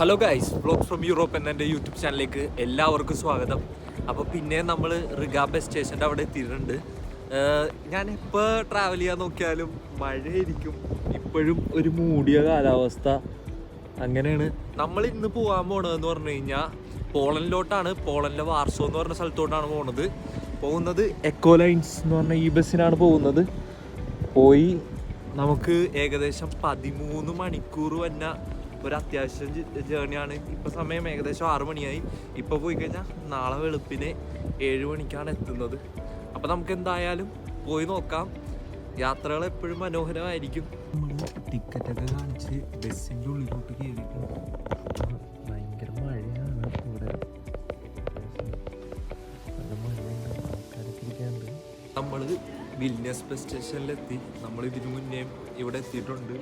Hello guys blogs from Europe എന്ന എന്റെ YouTube ചാനലിലേക്ക് എല്ലാവർക്കും സ്വാഗതം. അപ്പോൾ പിന്നെ നമ്മൾ റിഗാ ബസ് സ്റ്റേഷന്റെ അവിടെ എത്തിയിട്ടുണ്ട്. ഞാൻ ഇപ്പോൾ ട്രാവൽ ചെയ്യാൻ നോക്കിയാലും മഴയായിരിക്കും. ഇപ്പോഴും ഒരു മൂടിയ കാലാവസ്ഥ. അങ്ങനെയാണ്. നമ്മൾ ഇന്ന് പോകാൻ പോണതെന്ന് പറഞ്ഞു കഴിഞ്ഞാൽ പോളണ്ടിലോട്ടാണ്. പോളണ്ടിലെ വാർസോ എന്ന് പറഞ്ഞ സ്ഥലത്തോട്ടാണ് പോകുന്നത് പോകുന്നത് എക്കോ ലൈൻസ് എന്ന് പറഞ്ഞ ഈ ബസ്സിനാണ് പോകുന്നത്. പോയി നമുക്ക് ഏകദേശം പതിമൂന്ന് മണിക്കൂർ വന്ന ഒരു അത്യാവശ്യം ജേണിയാണ് ഇപ്പോൾ സമയം ഏകദേശം ആറു മണിയായി. ഇപ്പോൾ പോയി കഴിഞ്ഞാൽ നാളെ വെളുപ്പിന് ഏഴ് മണിക്കാണ് എത്തുന്നത്. അപ്പോൾ നമുക്ക് എന്തായാലും പോയി നോക്കാം. യാത്രകൾ എപ്പോഴും മനോഹരമായിരിക്കും. ടിക്കറ്റ് ഒക്കെ കാണിച്ച് ബസ്സിന്റെ ഉള്ളിലോട്ട് കയറിയിട്ടുണ്ട് ഭയങ്കര മഴയാണ് ഇവിടെ. നല്ല മഴയുണ്ട്. ആൾക്കാരൊക്കെ ഇരിക്കാനുണ്ട്. നമ്മൾ വിൽനസ് ബസ് സ്റ്റേഷനിലെത്തി. നമ്മൾ ഇതിനു മുന്നേ ഇവിടെ എത്തിയിട്ടുണ്ട്.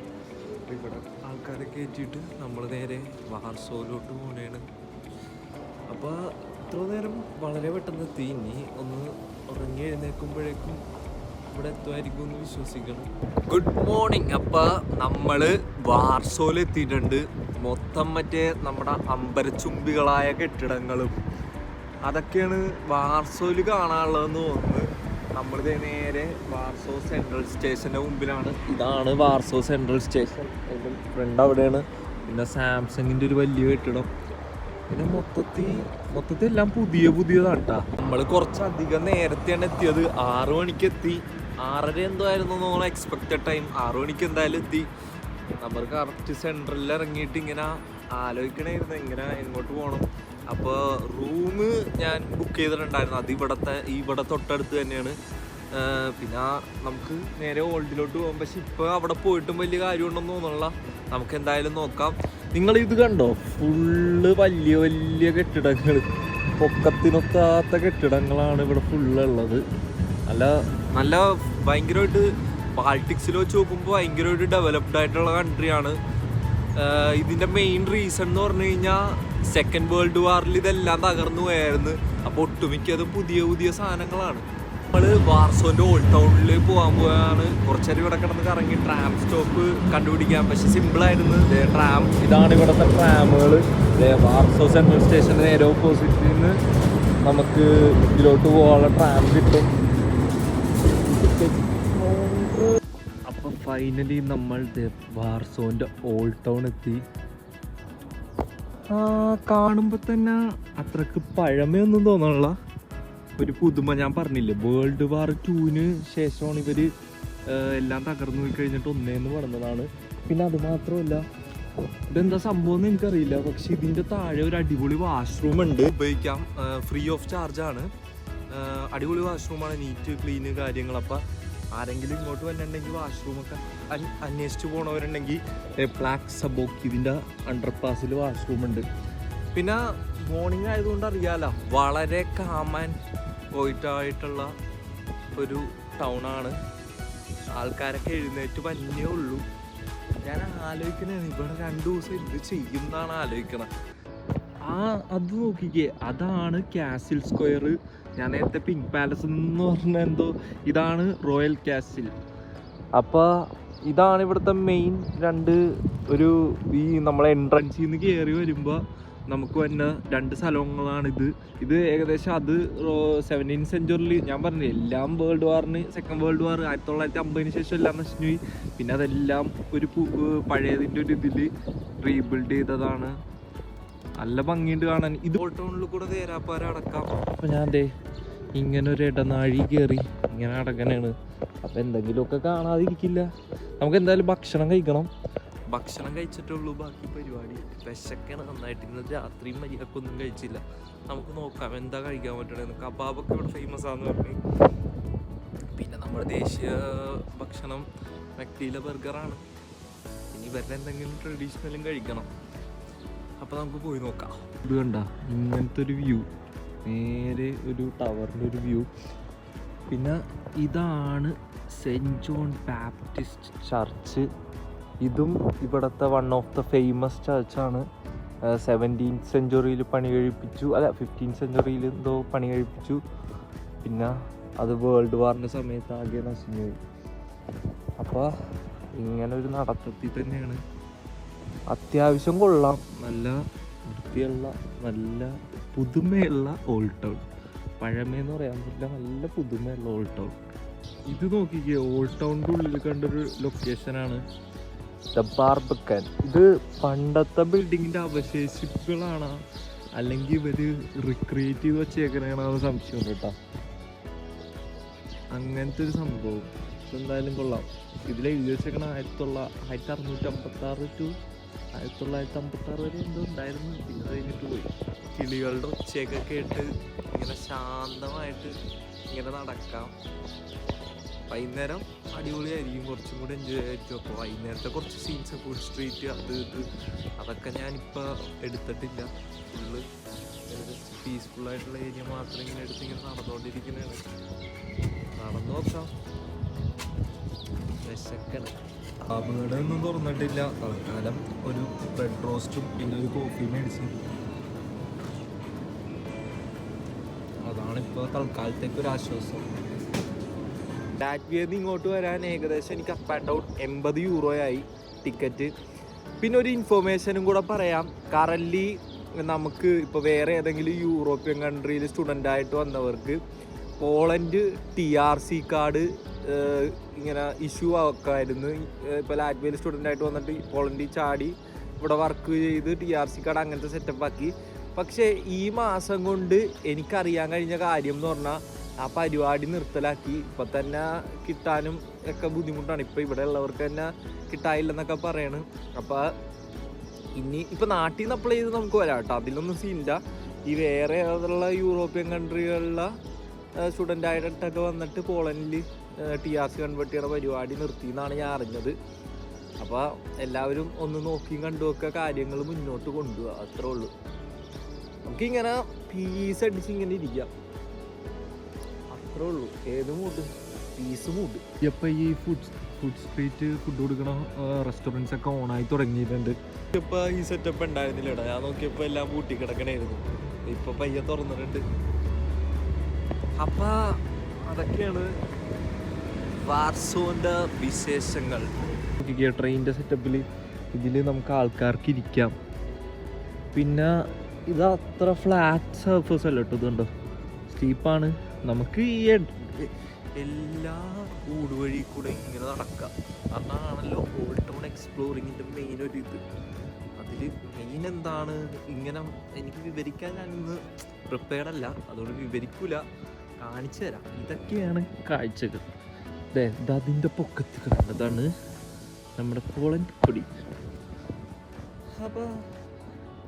അപ്പൊ ഇവിടെ ആൾക്കാരെ കയറ്റിയിട്ട് നമ്മൾ നേരെ വാർസോയിലോട്ട് പോണേണ്. അപ്പോൾ ഇത്ര നേരം വളരെ പെട്ടെന്ന് തീഞ്ഞി ഒന്ന് ഉറങ്ങി എഴുന്നേൽക്കുമ്പോഴേക്കും ഇവിടെ എത്തുമായിരിക്കും എന്ന് വിശ്വസിക്കണം. ഗുഡ് മോർണിംഗ് അപ്പോൾ നമ്മൾ വാർസോയിൽ എത്തിയിട്ടുണ്ട്. മൊത്തം മറ്റേ നമ്മുടെ അമ്പരച്ചുംബികളായ കെട്ടിടങ്ങളും. അതൊക്കെയാണ് വാർസോയിൽ കാണാനുള്ളതെന്ന് തോന്നുന്നു. നമ്മളിത് നേരെ വാർസോ സെൻട്രൽ സ്റ്റേഷന്റെ മുമ്പിലാണ്. ഇതാണ് വാർസോ സെൻട്രൽ സ്റ്റേഷൻ എന്റെ ഫ്രണ്ട് അവിടെയാണ്. പിന്നെ സാംസങ്ങിന്റെ ഒരു വലിയ കെട്ടിടം. പിന്നെ മൊത്തത്തിൽ മൊത്തത്തിൽ എല്ലാം പുതിയ പുതിയതാണ് കേട്ടോ നമ്മൾ കുറച്ചധികം നേരത്തെയാണ് എത്തിയത്. ആറു മണിക്ക് എത്തി. ആറര എന്തോ ആയിരുന്നു നമ്മൾ എക്സ്പെക്റ്റഡ് ടൈം ആറു മണിക്ക് എന്തായാലും എത്തി. നമ്മൾ കറക്റ്റ് സെൻട്രലിൽ ഇറങ്ങിയിട്ട് ഇങ്ങനെ ആലോചിക്കണായിരുന്നു. എങ്ങനെ എങ്ങോട്ട് പോകണം അപ്പോൾ റൂം ഞാൻ ബുക്ക് ചെയ്തിട്ടുണ്ടായിരുന്നു. അത് ഇവിടത്തെ ഇവിടെ തൊട്ടടുത്ത് തന്നെയാണ്. പിന്നെ നമുക്ക് നേരെ ഓൾഡിലോട്ട് പോകാം. പക്ഷെ ഇപ്പോൾ അവിടെ പോയിട്ടും വലിയ കാര്യമുണ്ടെന്ന് തോന്നുന്നില്ല. നമുക്ക് എന്തായാലും നോക്കാം. നിങ്ങൾ ഇത് കണ്ടോ? ഫുള്ള് വലിയ വലിയ കെട്ടിടങ്ങൾ പൊക്കത്തിനൊക്കാത്ത കെട്ടിടങ്ങളാണ് ഇവിടെ ഫുള്ള് ഉള്ളത്. നല്ല നല്ല ഭയങ്കരമായിട്ട് ബാൾട്ടിക്സിൽ വെച്ച് നോക്കുമ്പോൾ ഭയങ്കരമായിട്ട് ഡെവലപ്ഡ് ആയിട്ടുള്ള കൺട്രിയാണ് ഇതിന്റെ മെയിൻ റീസൺ എന്ന് പറഞ്ഞു കഴിഞ്ഞാൽ സെക്കൻഡ് വേൾഡ് വാറിൽ ഇതെല്ലാം തകർന്നു പോയായിരുന്നു അപ്പോൾ ഒട്ടുമിക്കതും പുതിയ പുതിയ സാധനങ്ങളാണ്. നമ്മൾ വാർസോന്റെ ഓൾഡ് ടൗണിൽ പോകാൻ പോയാണ് കുറച്ചേരം ഇവിടെ കിടന്ന് കറങ്ങി ട്രാം സ്റ്റോപ്പ് കണ്ടുപിടിക്കാൻ പക്ഷെ സിമ്പിൾ ആയിരുന്നു. ട്രാം ഇതാണ് ഇവിടുത്തെ ട്രാമുകൾ വാർസോ സെൻട്രൽ സ്റ്റേഷൻ നേരെ ഓപ്പോസിറ്റിൽ നിന്ന് നമുക്ക് ഇതിലോട്ട് പോകാനുള്ള ട്രാം കിട്ടും. അപ്പൊ ഫൈനലി നമ്മൾ ദേ വാർസോന്റെ ഓൾഡ് ടൗൺ എത്തി. ആ കാണുമ്പോ തന്നെ അത്രയ്ക്ക് പഴമയൊന്നും തോന്നണില്ല. ഒരു പുതുമ ഞാൻ പറഞ്ഞില്ലേ വേൾഡ് വാർ ടൂവിന് ശേഷമാണ് ഇവർ എല്ലാം തകർന്നു പോയി കഴിഞ്ഞിട്ട് ഒന്നേന്ന് പറഞ്ഞതാണ് പിന്നെ അത് മാത്രമല്ല ഇതെന്താ സംഭവം എന്ന് എനിക്കറിയില്ല. പക്ഷെ ഇതിന്റെ താഴെ ഒരു അടിപൊളി വാഷ്റൂം ഉണ്ട്. ഉപയോഗിക്കാം. ഫ്രീ ഓഫ് ചാർജ് ആണ്. അടിപൊളി വാഷ്റൂമാണ് നീറ്റ് ക്ലീന് കാര്യങ്ങൾ അപ്പം ആരെങ്കിലും ഇങ്ങോട്ട് വന്നിട്ടുണ്ടെങ്കിൽ വാഷ്റൂമൊക്കെ അന്വേഷിച്ച് പോണവരുണ്ടെങ്കിൽ ബ്ലാക്ക് സബോക്ക് ഇതിന്റെ അണ്ടർപാസിൽ വാഷ്റൂം ഉണ്ട്. പിന്നെ മോർണിംഗ് ആയതുകൊണ്ട് അറിയാലോ വളരെ കാമൻ പോയിട്ടായിട്ടുള്ള ഒരു ടൗണാണ് ആൾക്കാരൊക്കെ എഴുന്നേറ്റ് വന്നേ ഉള്ളൂ. ഞാൻ ആലോചിക്കണേ ഇവിടെ രണ്ടു ദിവസം എന്ത് ചെയ്യും എന്നാണ് ആലോചിക്കണത് ആ അത് നോക്കിക്കേ അതാണ് കാസിൽ സ്ക്വയർ ഞാൻ നേരത്തെ പിങ്ക് പാലസ് എന്ന് പറഞ്ഞ എന്തോ ഇതാണ് റോയൽ കാസിൽ അപ്പോൾ ഇതാണ് ഇവിടുത്തെ മെയിൻ രണ്ട് ഒരു ഈ നമ്മളെ എൻട്രൻസിൽ നിന്ന് കയറി വരുമ്പോൾ നമുക്ക് തന്നെ രണ്ട് സ്ഥലങ്ങളാണ് ഇത്. ഇത് ഏകദേശം അത് സെവന്റീൻ സെഞ്ചുറിയിൽ ഞാൻ പറഞ്ഞു എല്ലാം വേൾഡ് വാറിന് സെക്കൻഡ് വേൾഡ് വാർ ആയിരത്തി തൊള്ളായിരത്തി അമ്പതിന് ശേഷം എല്ലാം പോയി. പിന്നെ അതെല്ലാം ഒരു പഴയതിന്റെ ഒരു ഇതിൽ റീബിൽഡ് ചെയ്തതാണ്. നല്ല ഭംഗിയുണ്ട് കാണാൻ. ഇത് ടൗണിൽ കൂടെ തേരാപ്പാര അടക്കാം. അപ്പൊ ഞാൻ ദേ ഇങ്ങനെ ഒരു ഇടനാഴി കയറി ഇങ്ങനെ അടക്കാനാണ് അപ്പൊ എന്തെങ്കിലുമൊക്കെ കാണാതിരിക്കില്ല. നമുക്ക് എന്തായാലും ഭക്ഷണം കഴിക്കണം. ഭക്ഷണം കഴിച്ചിട്ടുള്ളൂ. ബാക്കി പരിപാടി. വിശക്കാണ്. നന്നായിട്ട് ഇന്ന് രാത്രി മര്യാദക്കൊന്നും കഴിച്ചില്ല. നമുക്ക് നോക്കാം. എന്താ കഴിക്കാൻ പറ്റണേന്ന്. കബാബൊക്കെ ഇവിടെ ഫേമസ് ആണെന്ന് പറഞ്ഞു. പിന്നെ നമ്മുടെ ദേശീയ ഭക്ഷണം മെക്ടീല ബർഗറാണ് ഇനി വരുന്ന എന്തെങ്കിലും ട്രഡീഷണലും കഴിക്കണം. അപ്പൊ നമുക്ക് പോയി നോക്കാം. ഇത് കണ്ട ഇങ്ങനത്തെ ഒരു വ്യൂ നേരെ ഒരു ടവറിന്റെ ഒരു വ്യൂ പിന്നെ ഇതാണ് സെന്റ് ജോൺ ബാപ്റ്റിസ്റ്റ് ചർച്ച് ഇതും ഇവിടുത്തെ വൺ ഓഫ് ദ ഫേമസ് ചർച്ചാണ് സെവന്റീൻ സെഞ്ചുറിയിൽ പണി കഴിപ്പിച്ചു. അല്ല ഫിഫ്റ്റീൻ സെഞ്ചുറിയിൽ എന്തോ പണി കഴിപ്പിച്ചു. പിന്നെ അത് വേൾഡ് വാറിന്റെ സമയത്ത് ആകെ നശിഞ്ഞു. അപ്പോൾ ഇങ്ങനെ ഒരു നടത്തത്തിൽ തന്നെയാണ്. അത്യാവശ്യം കൊള്ളാം. നല്ല വൃത്തിയുള്ള നല്ല പുതുമയുള്ള ഓൾഡ് ടൗൺ പഴമയെന്ന് പറയാൻ പറ്റില്ല നല്ല പുതുമയുള്ള ഓൾഡ് ടൗൺ ഇത് നോക്കിക്കേ ഓൾഡ് ടൗണിന്റെ ഉള്ളിൽ കണ്ടൊരു ലൊക്കേഷനാണ് ബാർബക്കൻ ഇത് പണ്ടത്തെ ബിൽഡിങ്ങിന്റെ അവശേഷിപ്പുകളാണ്. അല്ലെങ്കിൽ ഇവർ റിക്രിയേറ്റ് ചെയ്ത് വെച്ചേക്കണേണെന്ന് സംശയം കേട്ടോ. അങ്ങനത്തെ ഒരു സംഭവം. എന്തായാലും കൊള്ളാം. ഇതിലെ എഴുതി വെച്ചേക്കണ ആയിരത്തി തൊള്ള ആയിരത്തി അറുന്നൂറ്റി അമ്പത്തി ആറ് ടു ആയിരത്തി തൊള്ളായിരത്തി അമ്പത്തി ആറ് വരെ എന്തോ ഉണ്ടായിരുന്നു. പിന്നെ കഴിഞ്ഞിട്ട് പോയി. കിളികളുടെ ഒച്ചയൊക്കെ കേട്ട് ഇങ്ങനെ ശാന്തമായിട്ട് ഇങ്ങനെ നടക്കാം. വൈകുന്നേരം അടിപൊളിയായിരിക്കും. കുറച്ചും കൂടി എൻജോയ് ആയിരിക്കും. അപ്പോൾ വൈകുന്നേരത്തെ കുറച്ച് സീൻസ് ഫുഡ് സ്ട്രീറ്റ് അത് ഇത് അതൊക്കെ ഞാനിപ്പോൾ എടുത്തിട്ടില്ല. ഫുള്ള് പീസ്ഫുൾ ആയിട്ടുള്ള ഏരിയ മാത്രം ഇങ്ങനെ എടുത്ത് ഇങ്ങനെ നടന്നുകൊണ്ടിരിക്കുന്നതാണ് നടന്നു നോക്കാം. വിശക്കണം. വീടൊന്നും തുറന്നിട്ടില്ല. തൽക്കാലം ഒരു ബ്രെഡ് റോസ്റ്റും പിന്നെ ഒരു കോഫി മേടിച്ചു. അതാണ് ഇപ്പോൾ തൽക്കാലത്തേക്ക് ഒരു ആശ്വാസം. ലാറ്റ്വിയന്ന് ഇങ്ങോട്ട് വരാൻ ഏകദേശം എനിക്ക് അപ്പ് ആൻഡ് ഡൗൺ എൺപത് യൂറോയായി ടിക്കറ്റ് പിന്നെ ഒരു ഇൻഫോർമേഷനും കൂടെ പറയാം. കറൻലി നമുക്ക് ഇപ്പോൾ വേറെ ഏതെങ്കിലും യൂറോപ്യൻ കൺട്രിയിൽ സ്റ്റുഡന്റ് ആയിട്ട് വന്നവർക്ക് Poland T R C card ഇങ്ങനെ ഇഷ്യൂ ആക്കായിരുന്നു. ഇപ്പോൾ ലാറ്റ്വിയയിൽ സ്റ്റുഡന്റ് ആയിട്ട് വന്നിട്ട് പോളണ്ടി ചാടി ഇവിടെ വർക്ക് ചെയ്ത് ടി ആർ സി കാർഡ് അങ്ങനത്തെ സെറ്റപ്പ് ആക്കി. പക്ഷേ ഈ മാസം കൊണ്ട് എനിക്കറിയാൻ കഴിഞ്ഞ കാര്യം എന്ന് പറഞ്ഞാൽ ആ പരിപാടി നിർത്തലാക്കി. ഇപ്പം തന്നെ കിട്ടാനും ഒക്കെ ബുദ്ധിമുട്ടാണ്. ഇപ്പം ഇവിടെ ഉള്ളവർക്ക് തന്നെ കിട്ടായില്ലെന്നൊക്കെ പറയണ്. അപ്പം ഇനി ഇപ്പം നാട്ടിൽ നിന്ന് അപ്ലൈ ചെയ്ത് നമുക്ക് വരാം കേട്ടോ. അതിലൊന്നും സീനില്ല ഈ വേറെ ഏതുള്ള യൂറോപ്യൻ കൺട്രികളിലെ സ്റ്റുഡന്റ് ആയിട്ടൊക്കെ വന്നിട്ട് പോളണ്ടിൽ ടി ആർ സി കൺവേർട്ട് പരിപാടി നിർത്തി എന്നാണ് ഞാൻ അറിഞ്ഞത്. അപ്പോൾ എല്ലാവരും ഒന്ന് നോക്കിയും കണ്ടുമൊക്കെ കാര്യങ്ങൾ മുന്നോട്ട് കൊണ്ടുപോകുക അത്രേ ഉള്ളൂ. നമുക്കിങ്ങനെ പീസ് അടിച്ച് ഇങ്ങനെ ഇരിക്കാം. അത്രേ ഉള്ളൂ. ഏത് മൂഡ് പീസ് മൂഡ് ഇപ്പൊ ഈ ഫുഡ് ഫുഡ് സ്ട്രീറ്റ് ഫുഡ് കൊടുക്കണ റെസ്റ്റോറന്റ്സ് ഒക്കെ ഓണായി തുടങ്ങിയിട്ടുണ്ട്? ഇപ്പൊ ഈ സെറ്റപ്പ് ഉണ്ടായിരുന്നില്ലടാ. ഞാൻ നോക്കിയപ്പോൾ എല്ലാം പൂട്ടി കിടക്കണായിരുന്നു. ഇപ്പൊ പയ്യെ തുറന്നിട്ടുണ്ട്. അപ്പൊ അതൊക്കെയാണ് വാർസോന്റെ വിശേഷങ്ങൾ. ട്രെയിനിന്റെ സെറ്റപ്പിൽ ഇതിൽ നമുക്ക് ആൾക്കാർക്ക് ഇരിക്കാം. പിന്നെ ഇത് അത്ര ഫ്ലാറ്റ് സർഫസ് അല്ല കേട്ടോ ഇതുണ്ടോ? സ്റ്റീപ്പാണ് നമുക്ക് ഈ എല്ലാ ഊടുവഴി കൂടെ ഇങ്ങനെ നടക്കാം. അതാണല്ലോ ഓൾഡ് ടൗൺ എക്സ്പ്ലോറിങ്ങിന്റെ മെയിൻ ഒരു ഇത്. അതിൽ മെയിൻ എന്താണ്? ഇങ്ങനെ എനിക്ക് വിവരിക്കാൻ ഞാനിന്ന് പ്രിപ്പയർഡ് അല്ല. അതുകൊണ്ട് വിവരിക്കൂല. കാണിച്ചു തരാം. ഇതൊക്കെയാണ് കാഴ്ചകൾ. അതിന്റെ പൊക്കത്ത് കിടന്നതാണ് നമ്മുടെ പോളണ്ട് കൊടി അപ്പോൾ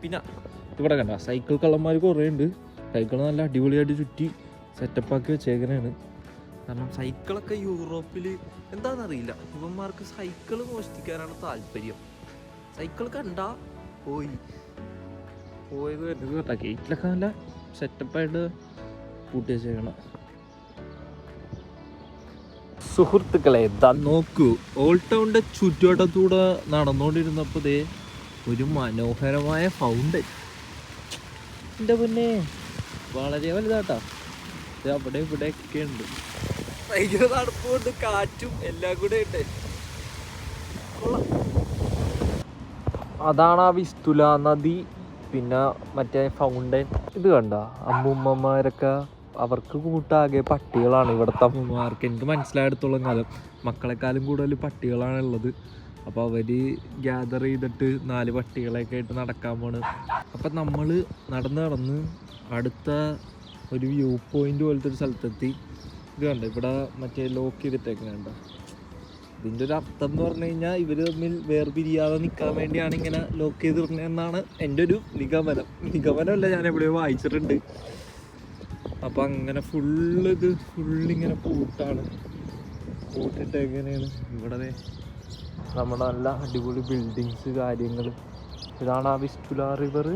പിന്നെ ഇവിടെ കണ്ട സൈക്കിൾ കള്ളന്മാർ കുറേ ഉണ്ട്. സൈക്കിൾ നല്ല അടിപൊളിയായിട്ട് ചുറ്റി സെറ്റപ്പാക്കി വെച്ചേക്കണേണ്. കാരണം സൈക്കിളൊക്കെ യൂറോപ്പിൽ എന്താണെന്നറിയില്ല. ഇവന്മാർക്ക് സൈക്കിൾ മോഷ്ടിക്കാനാണ് താല്പര്യം. സൈക്കിൾ കണ്ട പോയി. പോയത് വരുന്നത് കേട്ടോ ഗേറ്റിലൊക്കെ നല്ല സെറ്റപ്പായിട്ട് പൂട്ടി വെച്ചേക്കണം. സുഹൃത്തുക്കളെ നോക്കൂ. ഓൾ ടൗണിന്റെ ചുറ്റുവട്ടത്തൂടെ നടന്നുകൊണ്ടിരുന്നപ്പോൾ ദേ ഒരു മനോഹരമായ ഫൗണ്ടൻ എന്റെ പിന്നെ? വളരെ വലുതാട്ടാ. ഇത് അവിടെ ഇവിടെ ഒക്കെ ഉണ്ട്. ഭയങ്കര തണുപ്പുണ്ട് കാറ്റും എല്ലാം കൂടെ ഉണ്ട്. അതാണ് ആ വിസ്തുല നദി പിന്നെ മറ്റേ ഫൗണ്ടൻ ഇത് കണ്ട? അമ്മൂമ്മമാരൊക്കെ അവർക്ക് കൂട്ടാകെ പട്ടികളാണ് ഇവിടുത്തെ അമ്മമാർക്ക് എനിക്ക് മനസ്സിലായിടത്തോളം കാലം. മക്കളെക്കാളും കൂടുതൽ പട്ടികളാണ് ഉള്ളത് അപ്പോൾ അവർ ഗ്യാദർ ചെയ്തിട്ട് നാല് പട്ടികളെയൊക്കെ ആയിട്ട് നടക്കാൻ പോണ്. അപ്പം നമ്മൾ നടന്ന് നടന്ന് അടുത്ത ഒരു വ്യൂ പോയിന്റ് പോലത്തെ ഒരു സ്ഥലത്തെത്തി. ഇത് കണ്ടോ? ഇവിടെ മറ്റേ ലോക്ക് ചെയ്തിട്ടേക്കുന്നുണ്ടോ ഇതിന്റെ ഒരു അർത്ഥം എന്ന് പറഞ്ഞു കഴിഞ്ഞാൽ ഇവർ തമ്മിൽ വേർപിരിയാതെ നിൽക്കാൻ വേണ്ടിയാണ് ഇങ്ങനെ ലോക്ക് ചെയ്തിരുന്നതെന്നാണ് എന്റെ ഒരു നിഗമനം. നിഗമനമല്ല ഞാൻ എവിടെയോ വായിച്ചിട്ടുണ്ട്. അപ്പം അങ്ങനെ ഫുള്ള് ഇത് ഫുള്ളിങ്ങനെ പൂട്ടാണ്. പൂട്ടിട്ട് എങ്ങനെയാണ്? ഇവിടെ നമ്മുടെ നല്ല അടിപൊളി ബിൽഡിങ്സ് കാര്യങ്ങൾ ഇതാണ് ആ വിസ്റ്റുല റിവർ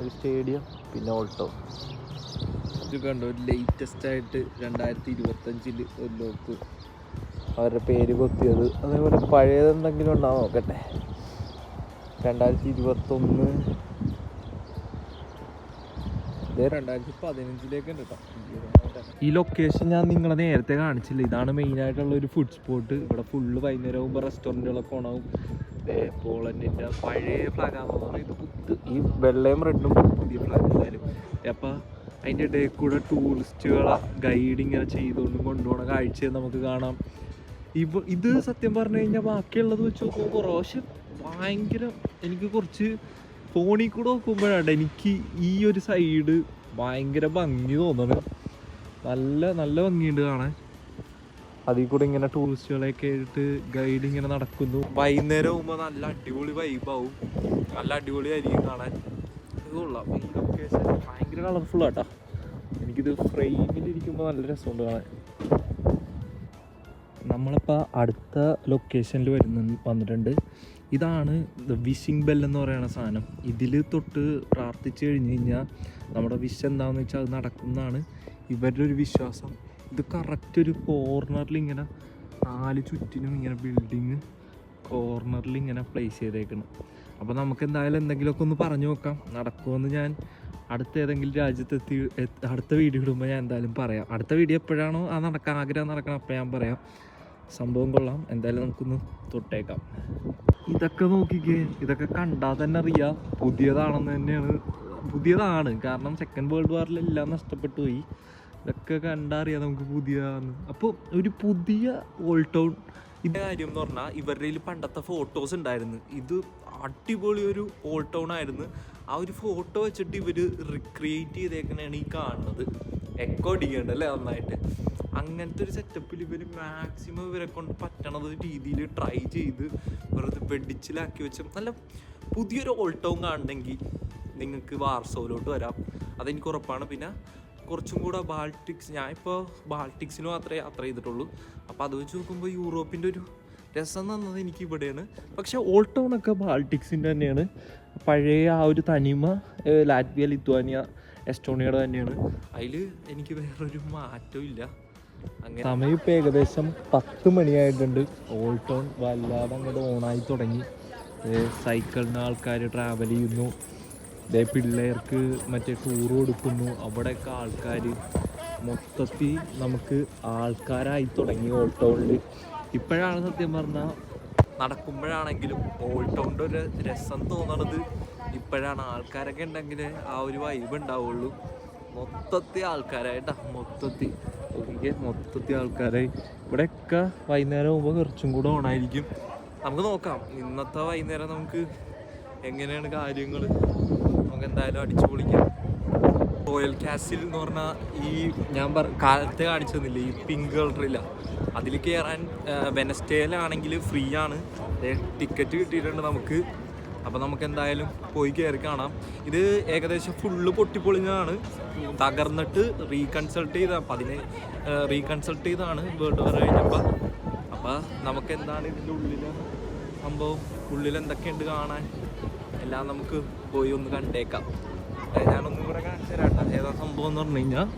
ഒരു സ്റ്റേഡിയം പിന്നെ ഓൾട്ടോ ഇത് കണ്ടോ? ലേറ്റസ്റ്റ് ആയിട്ട് രണ്ടായിരത്തി ഇരുപത്തഞ്ചിൽ ഒരു ലോക്ക് അവരുടെ പേര് കൊത്തിയത്. അതേപോലെ പഴയതെന്തെങ്കിലും ഉണ്ടാവും നോക്കട്ടെ. രണ്ടായിരത്തി ഇരുപത്തൊന്ന് ഈ ലൊക്കേഷൻ ഞാൻ നിങ്ങളെ നേരത്തെ കാണിച്ചില്ല. ഇതാണ് മെയിൻ ആയിട്ടുള്ള ഒരു ഫുഡ് സ്പോട്ട് ഇവിടെ ഫുള്ള് വൈകുന്നേരം ആകുമ്പോൾ റെസ്റ്റോറന്റുകളൊക്കെ ഉണവും പോളണ്ടിന്റെ പഴയ ഫ്ലാഗാന്ന് ഈ വെള്ളയും റെഡും പുതിയ ഫ്ലാഗ് എന്തായാലും. അപ്പം അതിന്റെ ഇടയിൽ കൂടെ ടൂറിസ്റ്റുകളെ ഗൈഡ് ഇങ്ങനെ ചെയ്തുകൊണ്ടും കൊണ്ടുപോകണ കാഴ്ച നമുക്ക് കാണാം. ഇവ ഇത് സത്യം പറഞ്ഞു കഴിഞ്ഞാൽ ബാക്കിയുള്ളത് വെച്ച് നോക്കുമ്പോൾ കുറവ് ഭയങ്കര എനിക്ക് കുറച്ച് ഫോണിൽ കൂടെ നോക്കുമ്പോഴാണ് എനിക്ക് ഈ ഒരു സൈഡ് ഭയങ്കര ഭംഗി തോന്നണം നല്ല നല്ല ഭംഗിയുണ്ട് കാണാൻ. അതിൽ കൂടെ ഇങ്ങനെ ടൂറിസ്റ്റുകളെയൊക്കെ ആയിട്ട് ഗൈഡ് ഇങ്ങനെ നടക്കുന്നു. വൈകുന്നേരം ആകുമ്പോൾ നല്ല അടിപൊളി വൈബാവും നല്ല അടിപൊളിയായിരിക്കും കാണാൻ. ഇത് ഭയങ്കര കളർഫുള്ളാട്ടാ എനിക്കിത് ഫ്രെയിമിലിരിക്കുമ്പോൾ നല്ല രസമുണ്ട് കാണാൻ. നമ്മളിപ്പോൾ അടുത്ത ലൊക്കേഷനിൽ വരുന്ന വന്നിട്ടുണ്ട്. ഇതാണ് വിഷിംഗ് ബെൽ എന്ന് പറയുന്ന സാധനം. ഇതിൽ തൊട്ട് പ്രാർത്ഥിച്ചു കഴിഞ്ഞ് കഴിഞ്ഞാൽ നമ്മുടെ വിഷ് എന്താണെന്ന് വെച്ചാൽ അത് നടക്കുന്നതാണ്. ഇവരുടെ ഒരു വിശ്വാസം. ഇത് കറക്റ്റ് ഒരു കോർണറിൽ ഇങ്ങനെ നാല് ചുറ്റിനും ഇങ്ങനെ ബിൽഡിങ് കോർണറിൽ ഇങ്ങനെ പ്ലേസ് ചെയ്തേക്കണം. അപ്പോൾ നമുക്ക് എന്തായാലും എന്തെങ്കിലുമൊക്കെ ഒന്ന് പറഞ്ഞു നോക്കാം. നടക്കുമെന്ന് ഞാൻ അടുത്ത ഏതെങ്കിലും രാജ്യത്തെത്തി അടുത്ത വീഡിയോ ഇടുമ്പോൾ ഞാൻ എന്തായാലും പറയാം. അടുത്ത വീഡിയോ എപ്പോഴാണോ ആ നടക്കാൻ ആഗ്രഹം നടക്കണം അപ്പോൾ ഞാൻ പറയാം. സംഭവം കൊള്ളാം. എന്തായാലും നമുക്കൊന്ന് തൊട്ടേക്കാം. ഇതൊക്കെ നോക്കിക്കേ. ഇതൊക്കെ കണ്ടാൽ തന്നെ അറിയാം. പുതിയതാണെന്ന് തന്നെയാണ്. പുതിയതാണ്. കാരണം സെക്കൻഡ് വേൾഡ് വാറിലെല്ലാം നഷ്ടപ്പെട്ടു പോയി. ഇതൊക്കെ അറിയാം നമുക്ക് പുതിയതാണ് അപ്പോൾ ഒരു പുതിയ ഓൾഡ് ടൗൺ ഇതിന്റെ കാര്യം എന്ന് പറഞ്ഞാൽ ഇവരുടെ പണ്ടത്തെ ഫോട്ടോസ് ഉണ്ടായിരുന്നു. ഇത് അടിപൊളി ഒരു ഓൾഡ് ടൗൺ ആയിരുന്നു. ആ ഒരു ഫോട്ടോ വെച്ചിട്ട് ഇവർ റിക്രിയേറ്റ് ചെയ്തേക്കുന്നതാണ് ഈ കാണുന്നത്. എക്കോ അടിക്കേണ്ട അല്ലേ നന്നായിട്ട്? അങ്ങനത്തെ ഒരു സെറ്റപ്പിൽ ഇവർ മാക്സിമം ഇവരെ കൊണ്ട് പറ്റണത് രീതിയിൽ ട്രൈ ചെയ്ത് വെറുതെ വെടിച്ചിലാക്കി വെച്ച നല്ല പുതിയൊരു ഓൾട്ടവും കാണണമെങ്കിൽ നിങ്ങൾക്ക് വാർസോയിലോട്ട് വരാം. അതെനിക്ക് ഉറപ്പാണ്. പിന്നെ കുറച്ചും കൂടെ ബാൾട്ടിക്സ് ഞാൻ ഇപ്പോൾ ബാൾട്ടിക്സിന് മാത്രമേ യാത്ര ചെയ്തിട്ടുള്ളൂ. അപ്പോൾ അത് വെച്ച് നോക്കുമ്പോൾ യൂറോപ്പിന്റെ ഒരു രസം തന്നത് എനിക്ക് ഇവിടെയാണ്. പക്ഷേ ഓൾഡ് ബാൾട്ടിക്സിന്റെ തന്നെയാണ്. പഴയ ആ ഒരു തനിമ ലാറ്റ്വിയ ലിത്വാനിയ എസ്റ്റോണിയയുടെ തന്നെയാണ്. അതിൽ എനിക്ക് വേറൊരു മാറ്റവും ഇല്ല. അങ്ങനെ സമയം ഇപ്പം ഏകദേശം പത്ത് മണിയായിട്ടുണ്ട്. ഓൾ ടൗൺ വല്ലാതെ അങ്ങോട്ട് ഓണായി തുടങ്ങി. സൈക്കിളിന് ആൾക്കാർ ട്രാവൽ ചെയ്യുന്നു. ദേ പിള്ളേർക്ക് മറ്റേ ടൂർ കൊടുക്കുന്നു. അവിടെയൊക്കെ ആൾക്കാർ മൊത്തത്തിൽ നമുക്ക് ആൾക്കാരായി തുടങ്ങി ഓൾ ടൗണിൽ ഇപ്പോഴാണ് സത്യം പറഞ്ഞാൽ നടക്കുമ്പോഴാണെങ്കിലും ഓൾ ടൗണിന്റെ ഒരു രസം തോന്നണത് ഇപ്പോഴാണ് ആൾക്കാരൊക്കെ ഉണ്ടെങ്കിൽ ആ ഒരു വൈബ് ഉണ്ടാവുള്ളൂ. മൊത്തത്തിൽ ആൾക്കാരായിട്ടാ മൊത്തത്തിൽ. ഒഴികെ മൊത്തത്തിൽ ആൾക്കാരായി. ഇവിടെയൊക്കെ വൈകുന്നേരം ആകുമ്പോൾ കുറച്ചും കൂടെ ഓണായിരിക്കും. നമുക്ക് നോക്കാം ഇന്നത്തെ വൈകുന്നേരം നമുക്ക് എങ്ങനെയാണ് കാര്യങ്ങൾ? നമുക്ക് എന്തായാലും അടിച്ചു പൊളിക്കാം. റോയൽ കാസിൽ എന്ന് പറഞ്ഞാൽ ഈ ഞാൻ പറ കാലത്തെ കാണിച്ചു ഈ പിങ്ക് കളറില്ല അതിൽ കയറാൻ വെനസ്ഡേയിലാണെങ്കിൽ ഫ്രീ ആണ്. ടിക്കറ്റ് കിട്ടിയിട്ടുണ്ട് നമുക്ക്. അപ്പോൾ നമുക്ക് എന്തായാലും പോയി കയറി കാണാം. ഇത് ഏകദേശം ഫുള്ള് പൊട്ടിപ്പൊളിഞ്ഞതാണ്. തകർന്നിട്ട് റീകൺസൾട്ട് ചെയ്ത അതിന് റീകൺസൾട്ട് ചെയ്താണ് വേൾഡ് വാർ കഴിഞ്ഞപ്പോൾ അപ്പോൾ നമുക്ക് എന്താണ് ഇതിന്റെ ഉള്ളിൽ സംഭവം? ഉള്ളിൽ എന്തൊക്കെയുണ്ട് കാണാൻ? എല്ലാം നമുക്ക് പോയി ഒന്ന് കണ്ടേക്കാം. ഞാനൊന്നും കൂടെ കാണിച്ചു തരാം ഏതാ സംഭവം എന്ന് പറഞ്ഞു കഴിഞ്ഞാൽ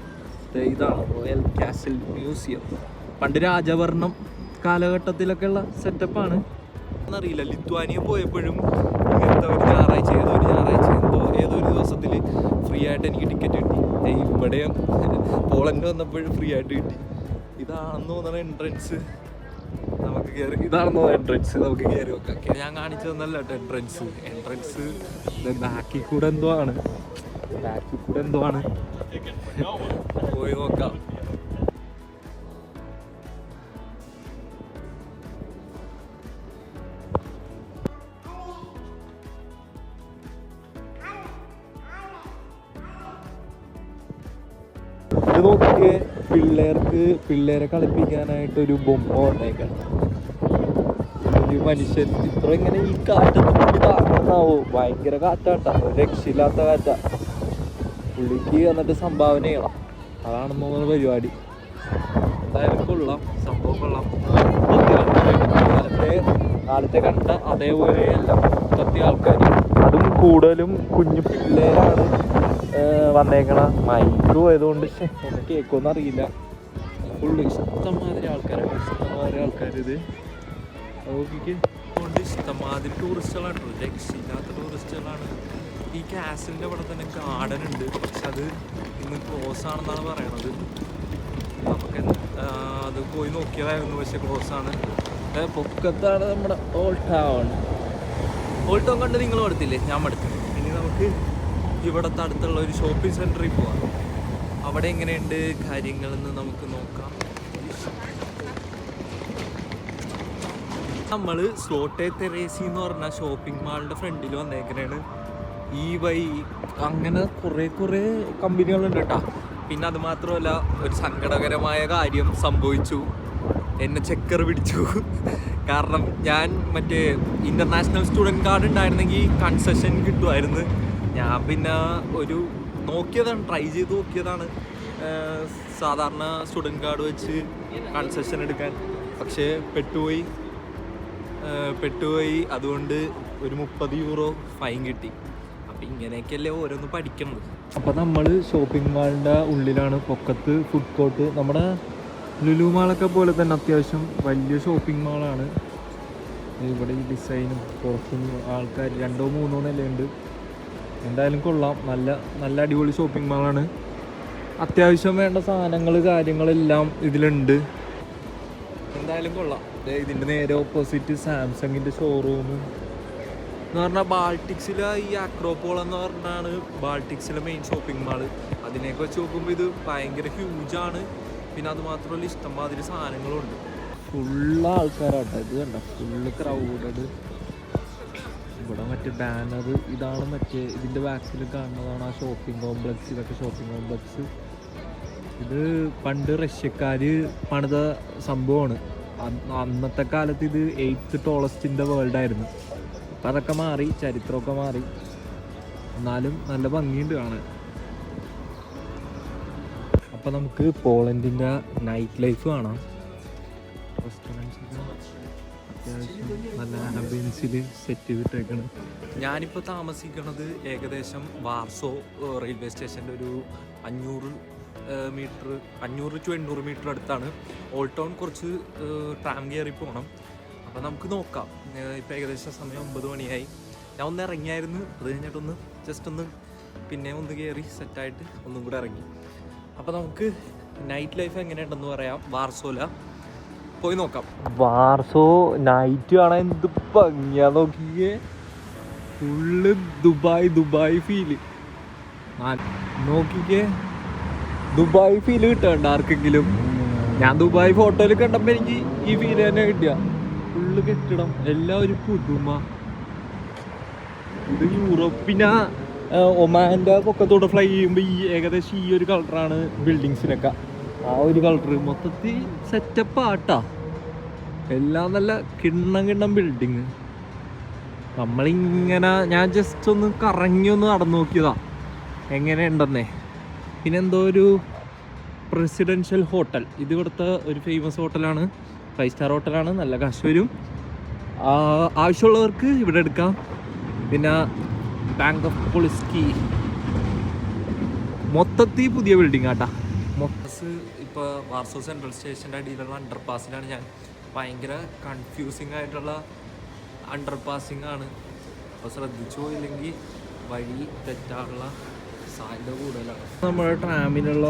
ഇതാണ് റോയൽ കാസിൽ മ്യൂസിയം പണ്ട് രാജഭരണം കാലഘട്ടത്തിലൊക്കെയുള്ള സെറ്റപ്പാണ് എന്നറിയില്ല ലിത്വാനിയ പോയപ്പോഴും ഇങ്ങനത്തെ ഒരു ഞായറാഴ്ച ഏതോ ഒരു ഞായറാഴ്ച എന്തോ ഏതോ ഒരു ദിവസത്തിൽ ഫ്രീ ആയിട്ട് എനിക്ക് ടിക്കറ്റ് കിട്ടി. ദേ ഇവിടെയും പോളണ്ട് വന്നപ്പോഴും ഫ്രീ ആയിട്ട് കിട്ടി. ഇതാണെന്ന് തോന്നുന്ന എൻട്രൻസ് നമുക്ക് കയറി ഇതാണെന്നോ എൻട്രൻസ് നമുക്ക് കയറി നോക്കാം. ഞാൻ കാണിച്ചു തന്നല്ല കേട്ടോ എൻട്രൻസ് എൻട്രൻസ് ബാക്കിൽ കൂടെ എന്തോ ആണ്. ബാക്കിൽ കൂടെ എന്തോ ആണ്. പോയി നോക്കാം. ഇത് നോക്കിയേ പിള്ളേർക്ക് പിള്ളേരെ കളിപ്പിക്കാനായിട്ട് ഒരു ബൊമ്മ വന്നേക്കാണ് ഒരു മനുഷ്യൻ ഇത്ര ഇങ്ങനെ ഈ കാറ്റത്ത് പുള്ളി താങ്ങുന്നാവോ ഭയങ്കര കാറ്റാട്ട രക്ഷയില്ലാത്ത കാറ്റ. പുള്ളിക്ക് എന്നിട്ട് സംഭാവന ചെയ്യണം. അതാണ് തോന്നുന്ന പരിപാടി. എന്തായാലും കൊള്ളാം സംഭവം കൊള്ളാം. കാലത്തെ കാലത്തെ കണ്ട അതേപോലെ അല്ല മൊത്തത്തിൽ ആൾക്കാർ അതും കൂടുതലും കുഞ്ഞു പിള്ളേരാണ്. വന്നേക്കണ മൈക്ക് പോയതുകൊണ്ട് കേൾക്കുമെന്ന് അറിയില്ല. ഫുള്ള് ഇഷ്ടംമാതിരി ആൾക്കാരാണ് ഇഷ്ടംമാതിരി ആൾക്കാർ ഇത്. നോക്കിക്ക്. കൊണ്ട് ഇഷ്ടംമാതിരി ടൂറിസ്റ്റുകളാണ് രക്ഷയില്ലാത്ത ടൂറിസ്റ്റുകളാണ് ഈ കാസിലിന്റെ അവിടെ തന്നെ ഗാർഡൻ ഉണ്ട്. പക്ഷെ അത് ഇന്ന് ക്ലോസ് ആണെന്നാണ് പറയണത്. നമുക്ക് അത് പോയി നോക്കിയതായിരുന്നു. പക്ഷെ ക്ലോസ് ആണ്. ഏ, പൊക്കത്താണ് നമ്മുടെ ഓൾഡ് ടൗൺ ഓൾട്ടോ കണ്ട് നിങ്ങൾ എടുത്തില്ലേ ഞാൻ എടുത്തു ഇനി നമുക്ക് ഇവിടത്തെ അടുത്തുള്ള ഒരു ഷോപ്പിംഗ് സെന്ററിൽ പോവാം. അവിടെ എങ്ങനെയുണ്ട് കാര്യങ്ങളെന്ന് നമുക്ക് നോക്കാം. നമ്മൾ സ്ലോട്ടേ തെരേസി എന്ന് പറഞ്ഞ ഷോപ്പിംഗ് മാളിന്റെ ഫ്രണ്ടിൽ വന്നേക്കണേണ്. ഈ വൈ അങ്ങനെ കുറേ കുറേ കമ്പനികളുണ്ട് കേട്ടോ പിന്നെ അത് മാത്രമല്ല ഒരു സങ്കടകരമായ കാര്യം സംഭവിച്ചു. എന്നെ ചെക്കർ പിടിച്ചു കാരണം ഞാൻ മറ്റേ ഇന്റർനാഷണൽ സ്റ്റുഡന്റ് കാർഡ് ഉണ്ടായിരുന്നെങ്കിൽ കൺസെഷൻ കിട്ടുമായിരുന്നു. ഞാൻ പിന്നെ ഒരു നോക്കിയതാണ് ട്രൈ ചെയ്ത് നോക്കിയതാണ്. സാധാരണ സ്റ്റുഡന്റ് കാർഡ് വെച്ച് കൺസെഷൻ എടുക്കാൻ. പക്ഷേ പെട്ടുപോയി. പെട്ടുപോയി. അതുകൊണ്ട് ഒരു മുപ്പത് യൂറോ ഫൈൻ കിട്ടി. അപ്പം ഇങ്ങനെയൊക്കെയല്ലേ ഓരോന്ന് പഠിക്കുന്നത് അപ്പോൾ നമ്മൾ ഷോപ്പിംഗ് മാളിന്റെ ഉള്ളിലാണ് പൊക്കത്ത് ഫുഡ് കോർട്ട് നമ്മുടെ ലുലു മാളൊക്കെ പോലെ തന്നെ അത്യാവശ്യം വലിയ ഷോപ്പിംഗ് മാളാണ് ഇവിടെ ഈ ഡിസൈനും പുറത്തുനിന്ന് ആൾക്കാർ രണ്ടോ മൂന്നോ നിലയുണ്ട്. എന്തായാലും കൊള്ളാം. നല്ല നല്ല അടിപൊളി ഷോപ്പിംഗ് മാളാണ് അത്യാവശ്യം വേണ്ട സാധനങ്ങൾ കാര്യങ്ങളെല്ലാം ഇതിലുണ്ട്. എന്തായാലും കൊള്ളാം. ഇതിന്റെ നേരെ ഓപ്പോസിറ്റ് സാംസങ്ങിന്റെ ഷോറൂം എന്ന് പറഞ്ഞാൽ ബാൾട്ടിക്സിലെ ഈ അക്രോപോൾ എന്ന് പറഞ്ഞാണ് ബാൾട്ടിക്സിലെ മെയിൻ ഷോപ്പിംഗ് മാൾ അതിനെയൊക്കെ വെച്ച് നോക്കുമ്പോൾ ഇത് ഭയങ്കര ഹ്യൂജാണ് പിന്നെ അത് മാത്രമല്ല ഇഷ്ടംമാതിരി സാധനങ്ങളുണ്ട്. ഫുള്ള് ആൾക്കാരാട്ടോ ഇത് കണ്ട? ഫുള്ള് ക്രൗഡഡ് ഇവിടെ മറ്റേ ബാനർ ഇതാണ് മറ്റേ ഇതിന്റെ ബാക്കിൽ കാണുന്നതാണ് ആ ഷോപ്പിംഗ് കോംപ്ലക്സ് ഇതൊക്കെ ഷോപ്പിംഗ് കോംപ്ലക്സ് ഇത് പണ്ട് റഷ്യക്കാർ പണിത സംഭവമാണ്. അന്നത്തെ കാലത്ത് ഇത് eighth tallest in the world ആയിരുന്നു. അപ്പം അതൊക്കെ മാറി ചരിത്രമൊക്കെ മാറി. എന്നാലും നല്ല ഭംഗിയുണ്ട് കാണാൻ. അപ്പം നമുക്ക് പോളണ്ടിന്റെ നൈറ്റ് ലൈഫ് കാണാം. റെസ്റ്റോറന്റ്സ് അത്യാവശ്യം നല്ല ആംബിയൻസിൽ സെറ്റ് ചെയ്തിട്ടേക്കാണ്. ഞാനിപ്പോൾ താമസിക്കുന്നത് ഏകദേശം വാർസോ റെയിൽവേ സ്റ്റേഷന്റെ ഒരു അഞ്ഞൂറ് മീറ്റർ അഞ്ഞൂറ് ടു എണ്ണൂറ് മീറ്റർ അടുത്താണ്. ഓൾഡ് ടൗൺ കുറച്ച് ട്രാം കയറി പോകണം അപ്പോൾ നമുക്ക് നോക്കാം. ഇപ്പൊ ഇപ്പോൾ ഏകദേശം സമയം ഒമ്പത് മണിയായി. ഞാൻ ഒന്ന് ഇറങ്ങിയായിരുന്നു. അത് കഴിഞ്ഞിട്ടൊന്ന് ജസ്റ്റ് ഒന്ന് പിന്നെ ഒന്ന് കയറി സെറ്റായിട്ട് ഒന്നും കൂടെ ഇറങ്ങി. അപ്പോൾ നമുക്ക് നൈറ്റ് ലൈഫ് എങ്ങനെയുണ്ടെന്ന് പറയാം. വാർസോല. പോയി നോക്കാം. വാർസോ നൈറ്റ് കാണാൻ എന്ത് ഭംഗിയാ നോക്കിയേ. ഫുള്ള് ദുബായ് ദുബായ് ഫീൽ നോക്കിക്കേ. ദുബായ് ഫീൽ കിട്ടണ്ട ആർക്കെങ്കിലും. ഞാൻ ദുബായ് ഫോട്ടോയിൽ കണ്ടപ്പോൾ എനിക്ക് ഈ ഫീൽ തന്നെ കിട്ടിയ. ഫുള്ള് കെട്ടിടം എല്ലാം ഒരു പുതുമ. ഇത് യൂറോപ്പിന ഒമാന്റെ പൊക്കത്തോടെ ഫ്ലൈ ചെയ്യുമ്പോൾ ഈ ഏകദേശം ഈ ഒരു കളറാണ് ബിൽഡിങ്സിനൊക്കെ ആ ഒരു കളർ മൊത്തത്തിൽ സെറ്റപ്പ് ആട്ടാ. എല്ലാം നല്ല കിണ്ണം കിണ്ണം ബിൽഡിങ് നമ്മളിങ്ങനെ ഞാൻ ജസ്റ്റ് ഒന്ന് കറങ്ങി ഒന്ന് നടന്നു നോക്കിയതാ. എങ്ങനെയുണ്ടെന്നേ. പിന്നെ എന്തോ ഒരു പ്രസിഡൻഷ്യൽ ഹോട്ടൽ ഇത് ഇവിടുത്തെ ഒരു ഫേമസ് ഹോട്ടലാണ് ഫൈവ് സ്റ്റാർ ഹോട്ടലാണ് നല്ല കാശ് വരും. ആവശ്യമുള്ളവർക്ക് ഇവിടെ എടുക്കാം. പിന്നെ ബാങ്ക് ഓഫ് പൊളിസ്കി മൊത്തത്തിൽ പുതിയ ബിൽഡിംഗ് ആട്ടാ. മൊത്തസ് ഇപ്പോൾ വാർസോ സെൻട്രൽ സ്റ്റേഷന്റെ അടിയിലുള്ള അണ്ടർ പാസിലാണ് ഞാൻ. ഭയങ്കര കൺഫ്യൂസിങ് ആയിട്ടുള്ള അണ്ടർ പാസിങ് ആണ്. അപ്പോൾ ശ്രദ്ധിച്ചു പോയില്ലെങ്കിൽ വഴി തെറ്റാനുള്ള സാധ്യത കൂടുതലാണ്. നമ്മുടെ ട്രാമിനുള്ള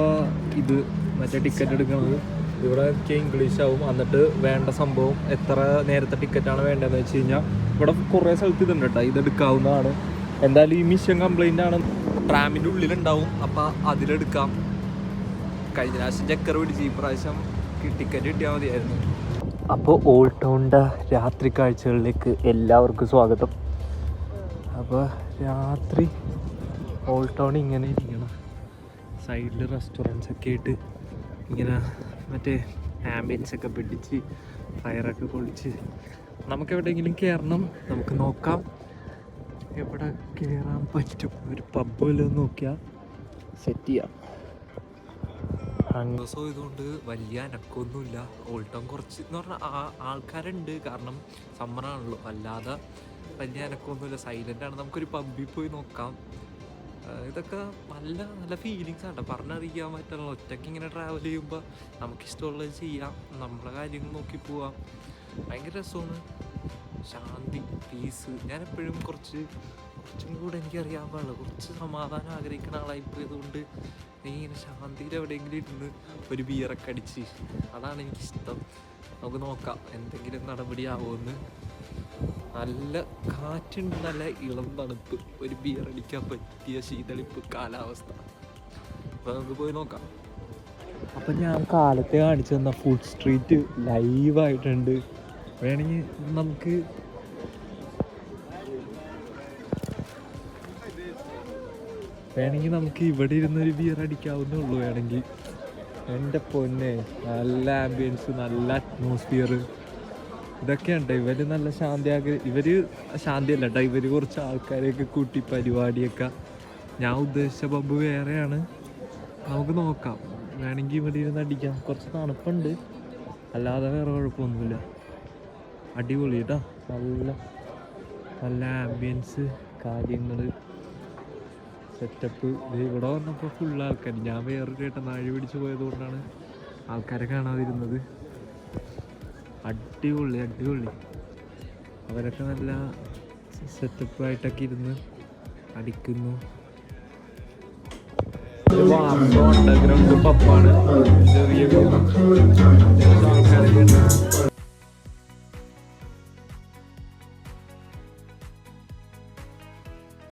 ഇത് മറ്റേ ടിക്കറ്റ് എടുക്കുന്നത് ഇവിടെ ഒക്കെ ഇംഗ്ലീഷ് ആവും. എന്നിട്ട് വേണ്ട സംഭവം എത്ര നേരത്തെ ടിക്കറ്റാണ് വേണ്ടതെന്ന് വെച്ച് കഴിഞ്ഞാൽ ഇവിടെ കുറേ സ്ഥലത്ത് ഇതുണ്ട് കേട്ടോ. ഇതെടുക്കാവുന്നതാണ് എന്തായാലും ഈ മിഷൻ കംപ്ലൈന്റ് ആണ്. ട്രാമിന്റെ ഉള്ളിലുണ്ടാവും. അപ്പോൾ അതിലെടുക്കാം. കഴിഞ്ഞ പ്രാവശ്യം ചക്കർ പിടിച്ച് ഈ പ്രാവശ്യം ടിക്കറ്റ് കിട്ടിയാൽ മതിയായിരുന്നു. അപ്പോൾ ഓൾഡ് ടൗണിന്റെ രാത്രി കാഴ്ചകളിലേക്ക് എല്ലാവർക്കും സ്വാഗതം. അപ്പോൾ രാത്രി ഓൾഡ് ടൗൺ ഇങ്ങനെ ഇരിക്കണം. സൈഡിൽ റെസ്റ്റോറന്റ്സ് ഒക്കെ ആയിട്ട് ഇങ്ങനെ മറ്റേ ആംബിയൻസ് ഒക്കെ പിടിച്ച് ഫയറൊക്കെ പൊളിച്ച്. നമുക്ക് എവിടെയെങ്കിലും കയറണം നമുക്ക് നോക്കാം. എവിടെ കയറാൻ പറ്റും? ഒരു പബ്ബ് വല്ലതും നോക്കിയാൽ സെറ്റ് ചെയ്യാം. ദിവസം ഇതുകൊണ്ട് വലിയ അനക്കൊന്നുമില്ല. ഓൾട്ടം കുറച്ച് എന്ന് പറഞ്ഞാൽ ആൾക്കാരുണ്ട്. കാരണം സമ്മറാണല്ലോ അല്ലാതെ വലിയ അനക്കൊന്നുമില്ല. സൈലന്റ് ആണ്. നമുക്കൊരു പബ്ബിൽ പോയി നോക്കാം. ആ, ഇതൊക്കെ നല്ല നല്ല ഫീലിങ്സ് ആണ്. പറഞ്ഞറിയിക്കാൻ പറ്റുള്ള ഒറ്റയ്ക്ക് ഇങ്ങനെ ട്രാവൽ ചെയ്യുമ്പോൾ നമുക്കിഷ്ടമുള്ളത് ചെയ്യാം. നമ്മളെ കാര്യങ്ങൾ നോക്കി പോവാം. ഭയങ്കര രസമാണ്. ശാന്തി പീസ് ഞാൻ എപ്പോഴും കുറച്ച് കുറച്ചും കൂടെ എനിക്കറിയാൻ പാടില്ല കുറച്ച് സമാധാനം ആഗ്രഹിക്കുന്ന ആളായിപ്പോയതുകൊണ്ട് ഇങ്ങനെ ശാന്തിയിൽ എവിടെയെങ്കിലും ഇരുന്ന് ഒരു ബിയറൊക്കെ അടിച്ച്. അതാണ് എനിക്കിഷ്ടം. നമുക്ക് നോക്കാം എന്തെങ്കിലും നടപടി ആവുമെന്ന് നല്ല കാറ്റുണ്ട് നല്ല ഇളം തണുപ്പ്. ഒരു ബിയർ അടിക്കാൻ പറ്റിയ ശീതളിപ്പ് കാലാവസ്ഥ. അപ്പം നമുക്ക് പോയി നോക്കാം. അപ്പം ഞാൻ കാലത്തെ കാണിച്ചു തന്ന ഫുഡ് സ്ട്രീറ്റ് ലൈവായിട്ടുണ്ട് വേണമെങ്കിൽ നമുക്ക് വേണമെങ്കിൽ നമുക്ക് ഇവിടെ ഇരുന്നൊരു ബിയർ അടിക്കാവുന്നേ ഉള്ളൂ വേണമെങ്കിൽ. എന്റെ പൊന്നെ നല്ല ആംബിയൻസ് നല്ല അറ്റ്മോസ്ഫിയർ ഇതൊക്കെയുണ്ട്. ഇവർ നല്ല ശാന്തി ആഗ്രഹം ഇവർ ശാന്തിയല്ല കേട്ടോ ഇവർ കുറച്ച് ആൾക്കാരെയൊക്കെ കൂട്ടി പരിപാടിയൊക്കെ. ഞാൻ ഉദ്ദേശിച്ച ബബ്ബ് വേറെയാണ്. നമുക്ക് നോക്കാം. വേണമെങ്കിൽ ഇവിടെ ഇരുന്ന് അടിക്കാം. കുറച്ച് തണുപ്പുണ്ട്. അല്ലാതെ വേറെ കുഴപ്പമൊന്നുമില്ല. അടിപൊളി കേട്ടോ നല്ല നല്ല ആംബിയൻസ് കാര്യങ്ങൾ സെറ്റപ്പ് ഇവിടെ വന്നപ്പോൾ ഫുൾ ആൾക്കാർ ഞാൻ വേറൊരു ഏട്ടൻ നാഴി പിടിച്ച് പോയത് കൊണ്ടാണ് ആൾക്കാരെ കാണാതിരുന്നത്. അടിപൊളി അടിപൊളി. അവരൊക്കെ നല്ല സെറ്റപ്പായിട്ടൊക്കെ ഇരുന്ന് അടിക്കുന്നു. അണ്ടർഗ്രൗണ്ട് പപ്പാണ് ചെറിയ വീട്.